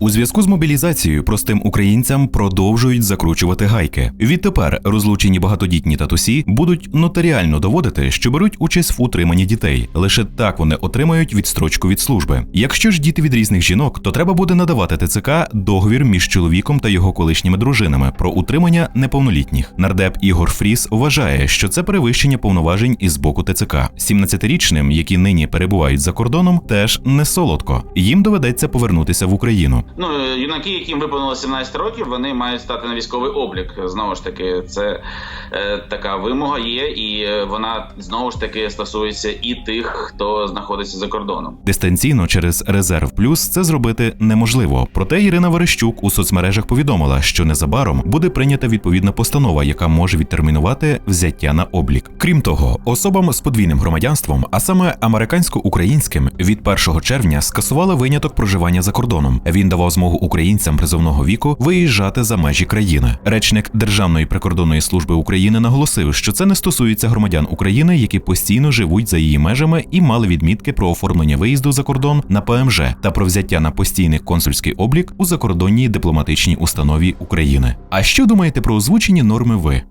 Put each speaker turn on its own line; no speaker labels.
У зв'язку з мобілізацією простим українцям продовжують закручувати гайки. Відтепер розлучені багатодітні татусі будуть нотаріально доводити, що беруть участь в утриманні дітей. Лише так вони отримають відстрочку від служби. Якщо ж діти від різних жінок, то треба буде надавати ТЦК договір між чоловіком та його колишніми дружинами про утримання неповнолітніх. Нардеп Ігор Фріс вважає, що це перевищення повноважень із боку ТЦК. 17-річним, які нині перебувають за кордоном, теж не солодко. Їм доведеться повернутися в Україну.
Ну, е, юнаки, яким виповнило 17 років, вони мають стати на військовий облік. Знову ж таки, це е, така вимога є, і е, вона знову ж таки стосується і тих, хто знаходиться за кордоном.
Дистанційно через резерв плюс це зробити неможливо. Проте Ірина Верещук у соцмережах повідомила, що незабаром буде прийнята відповідна постанова, яка може відтермінувати взяття на облік. Крім того, особам з подвійним громадянством, а саме американсько-українським, від 1 червня скасували виняток проживання за кордоном. Він давав змогу українцям призовного віку виїжджати за межі країни. Речник Державної прикордонної служби України наголосив, що це не стосується громадян України, які постійно живуть за її межами і мали відмітки про оформлення виїзду за кордон на ПМЖ та про взяття на постійний консульський облік у закордонній дипломатичній установі України. А що думаєте про озвучені норми ви?